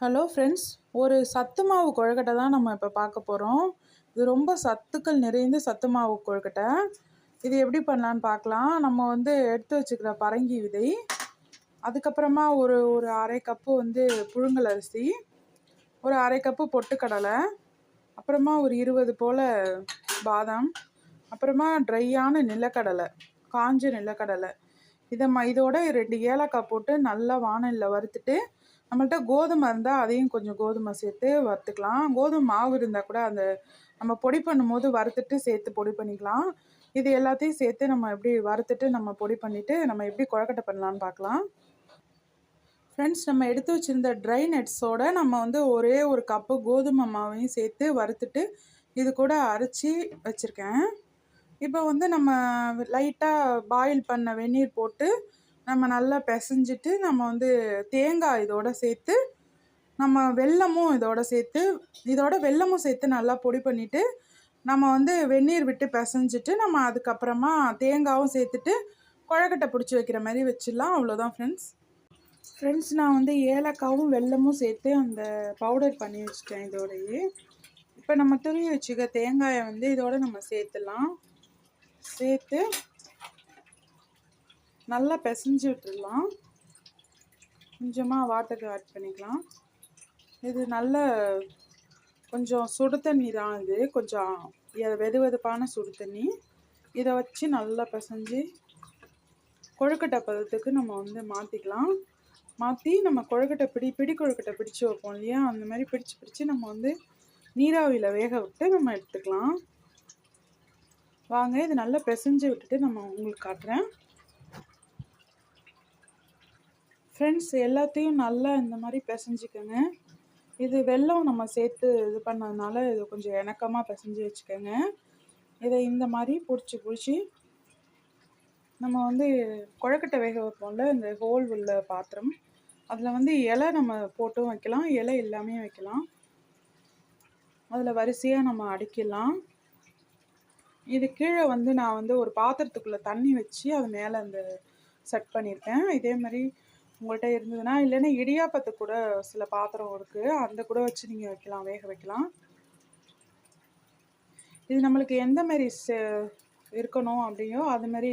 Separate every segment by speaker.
Speaker 1: Hello friends ஒரு சத்து மாவு கொழுக்கட்டை தான் நம்ம இப்போ பார்க்க போகிறோம் இது ரொம்ப சத்துக்கள் நிறைந்த சத்து மாவு கொழுக்கட்டை. இது எப்படி பண்ணலான்னு பார்க்கலாம். நம்ம வந்து எடுத்து வச்சுக்கிற பரங்கி விதை. அதுக்கப்புறமா ஒரு ஒரு அரை கப்பு வந்து புழுங்கல் அரிசி. ஒரு அரை கப்பு பொட்டுக்கடலை. அப்புறமா ஒரு இருபது போல் பாதாம். அப்புறமா ட்ரையான நிலக்கடலை காஞ்ச நிலக்கடலை. இதை ம இதோட ரெண்டு ஏலக்காய் போட்டு நல்லா வானலில் வறுத்துட்டு நம்மள்ட்ட கோதுமை இருந்தால் அதையும் கொஞ்சம் கோதுமை சேர்த்து வறுத்துக்கலாம். கோதுமை மாவு இருந்தால் கூட அந்த நம்ம பொடி பண்ணும்போது வறுத்துட்டு சேர்த்து பொடி பண்ணிக்கலாம். இது எல்லாத்தையும் சேர்த்து நம்ம எப்படி வறுத்துட்டு நம்ம பொடி பண்ணிவிட்டு நம்ம எப்படி குழக்கட்டை பண்ணலான்னு பார்க்கலாம். ஃப்ரெண்ட்ஸ் நம்ம எடுத்து வச்சுருந்த ட்ரை நட்ஸோட நம்ம வந்து ஒரே ஒரு கப்பு கோதுமை மாவையும் சேர்த்து வறுத்துட்டு இது கூட அரைச்சி வச்சுருக்கேன். இப்போ வந்து நம்ம லைட்டாக பாயில் பண்ண வெந்நீர் போட்டு நம்ம நல்லா பிசைஞ்சிட்டு நம்ம வந்து தேங்காய் இதோட சேர்த்து நம்ம வெல்லமும் இதோட சேர்த்து இதோட வெல்லமும் சேர்த்து நல்லா பொடி பண்ணிவிட்டு நம்ம வந்து வெந்நீர் விட்டு பிசைஞ்சிட்டு நம்ம அதுக்கப்புறமா தேங்காயும் சேர்த்துட்டு குழக்கட்டை பிடிச்சி வைக்கிற மாதிரி வச்சிடலாம். அவ்வளோதான் ஃப்ரெண்ட்ஸ் ஃப்ரெண்ட்ஸ் நான் வந்து ஏலக்காவும் வெல்லமும் சேர்த்து அந்த பவுடர் பண்ணி வச்சுட்டேன் இதோடையே. இப்போ நம்ம துருவி வச்சுக்க தேங்காயை வந்து இதோட நம்ம சேர்த்துலாம் சேர்த்து நல்லா பிசைஞ்சு விட்டுடலாம். கொஞ்சமாக வாட்டர் ஆட் பண்ணிக்கலாம். இது நல்ல கொஞ்சம் சுடு தண்ணி தான் இது. கொஞ்சம் வெது வெதுப்பான சுடு தண்ணி. இதை வச்சு நல்லா பிசைஞ்சு கொழுக்கட்டை பதத்துக்கு நம்ம வந்து மாற்றிக்கலாம் மாற்றி நம்ம கொழுக்கட்டை பிடி பிடி கொழுக்கட்டை பிடிச்சி வைப்போம் இல்லையா? அந்த மாதிரி பிடிச்சி பிடிச்சி நம்ம வந்து நீராவியில் வேக விட்டு நம்ம எடுத்துக்கலாம். வாங்க இது நல்லா பிசைஞ்சு விட்டுட்டு நம்ம உங்களுக்கு காட்டுறேன். ஃப்ரெண்ட்ஸ் எல்லாத்தையும் நல்லா இந்த மாதிரி பிசைஞ்சிக்கோங்க. இது வெல்லம் நம்ம சேர்த்து இது பண்ணதுனால இது கொஞ்சம் இணக்கமாக பிசைஞ்சு வச்சுக்கோங்க. இதை இந்த மாதிரி பிடிச்சி பிடிச்சி நம்ம வந்து குழக்கட்டை வேக வைப்போம்ல இந்த ஹோல் உள்ள பாத்திரம். அதில் வந்து இலை நம்ம போட்டும் வைக்கலாம் இலை எல்லாமே வைக்கலாம். அதில் வரிசையாக நம்ம அடிக்கலாம் இது கீழே வந்து நான் வந்து ஒரு பாத்திரத்துக்குள்ளே தண்ணி வச்சு அது மேலே அந்த செட் பண்ணியிருக்கேன் இதே மாதிரி உங்கள்கிட்ட இருந்ததுன்னா இல்லைன்னா இடியாப்பத்து கூட சில பாத்திரம் இருக்குது அந்த கூட வச்சு நீங்கள் வைக்கலாம் வேக வைக்கலாம். இது நம்மளுக்கு எந்த மாதிரி இருக்கணும் அப்படியோ அதுமாரி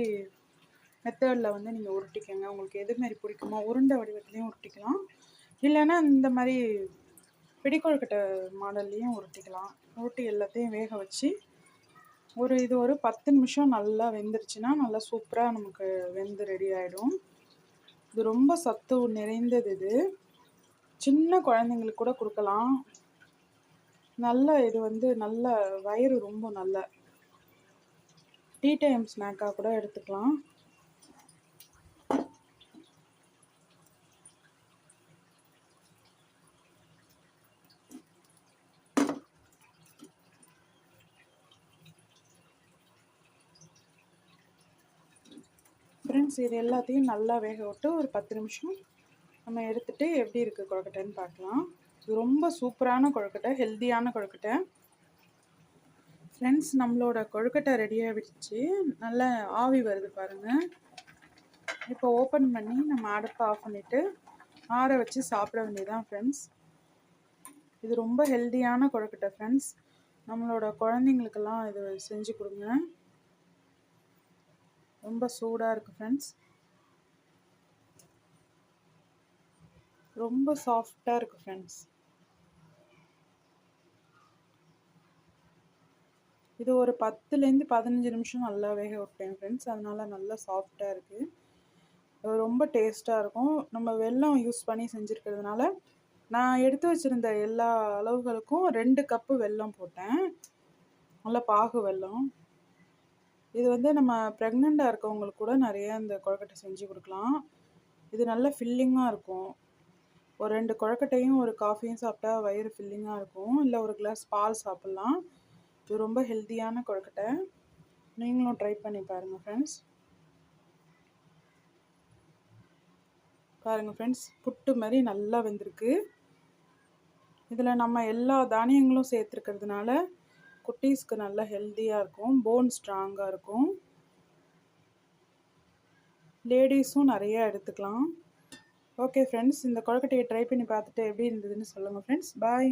Speaker 1: மெத்தடில் வந்து நீங்கள் உருட்டிக்கோங்க. உங்களுக்கு எது மாதிரி பிடிக்குமோ உருண்டை வடிவத்துலேயும் உருட்டிக்கலாம். இல்லைன்னா இந்த மாதிரி பிடிக்கொழுக்கட்டை மாடல்லையும் உருட்டிக்கலாம். உருட்டி எல்லாத்தையும் வேக வச்சு ஒரு இது ஒரு பத்து நிமிஷம் நல்லா வெந்துருச்சுன்னா நல்லா சூப்பராக நமக்கு வெந்து ரெடி ஆகிடும் இது ரொம்ப சத்து நிறைந்தது இது. சின்ன குழந்தைங்களுக்கு கூட கொடுக்கலாம். நல்ல இது வந்து நல்ல வயிறு ரொம்ப நல்ல. டீ டைம் ஸ்நாக்காக கூட எடுத்துக்கலாம். ஆனியன்ஸ் இது எல்லாத்தையும் நல்லா வேக விட்டு ஒரு பத்து நிமிஷம் நம்ம எடுத்துகிட்டு எப்படி இருக்குது கொழுக்கட்டைன்னு பார்க்கலாம். இது ரொம்ப சூப்பரான கொழுக்கட்டை ஹெல்த்தியான கொழுக்கட்டை. ஃப்ரெண்ட்ஸ் நம்மளோட கொழுக்கட்டை ரெடியாக விடுச்சு நல்லா ஆவி வருது பாருங்கள் இப்போ ஓப்பன் பண்ணி நம்ம அடுப்பை ஆஃப் பண்ணிவிட்டு ஆற வச்சு சாப்பிட வேண்டியதான் ஃப்ரெண்ட்ஸ் இது ரொம்ப ஹெல்த்தியான கொழுக்கட்டை ஃப்ரெண்ட்ஸ் நம்மளோட குழந்தைங்களுக்கெல்லாம் இது செஞ்சு கொடுங்க. ரொம்ப சூடாக இருக்குது ஃப்ரெண்ட்ஸ் ரொம்ப சாஃப்டாக இருக்குது ஃப்ரெண்ட்ஸ் இது ஒரு பத்துலேருந்து பதினஞ்சு நிமிஷம் நல்லா வேக விட்டேன் ஃப்ரெண்ட்ஸ் அதனால் நல்லா சாஃப்டாக இருக்குது ரொம்ப டேஸ்ட்டாக இருக்கும். நம்ம வெல்லம் யூஸ் பண்ணி செஞ்சுருக்கிறதுனால நான் எடுத்து வச்சுருந்த எல்லா அளவுகளுக்கும் ரெண்டு கப்பு வெல்லம் போட்டேன். நல்லா பாகு வெல்லம். இது வந்து நம்ம ப்ரெக்னெண்ட்டாக இருக்கவங்களுக்கு கூட நிறைய இந்த கொழக்கட்டை செஞ்சு கொடுக்கலாம். இது நல்ல ஃபில்லிங்காக இருக்கும். ஒரு ரெண்டு கொழுக்கட்டையும் ஒரு காஃபியும் சாப்பிட்டா வயிறு ஃபில்லிங்காக இருக்கும். இல்லை ஒரு கிளாஸ் பால் சாப்பிட்லாம். இது ரொம்ப ஹெல்த்தியான கொழுக்கட்டை. நீங்களும் ட்ரை பண்ணி பாருங்கள் ஃப்ரெண்ட்ஸ் பாருங்கள் ஃப்ரெண்ட்ஸ் புட்டு மாதிரி நல்லா வெந்திருக்கு. இதில் நம்ம எல்லா தானியங்களும் சேர்த்துருக்கிறதுனால குட்டீஸ்க்கு நல்லா ஹெல்த்தியாக இருக்கும். போன் ஸ்ட்ராங்காக இருக்கும். லேடிஸும் நிறைய எடுத்துக்கலாம். ஓகே ஃப்ரெண்ட்ஸ் இந்த கொழுக்கட்டையை ட்ரை பண்ணி பார்த்துட்டு எப்படி இருந்ததுன்னு சொல்லுங்கள் ஃப்ரெண்ட்ஸ் பாய்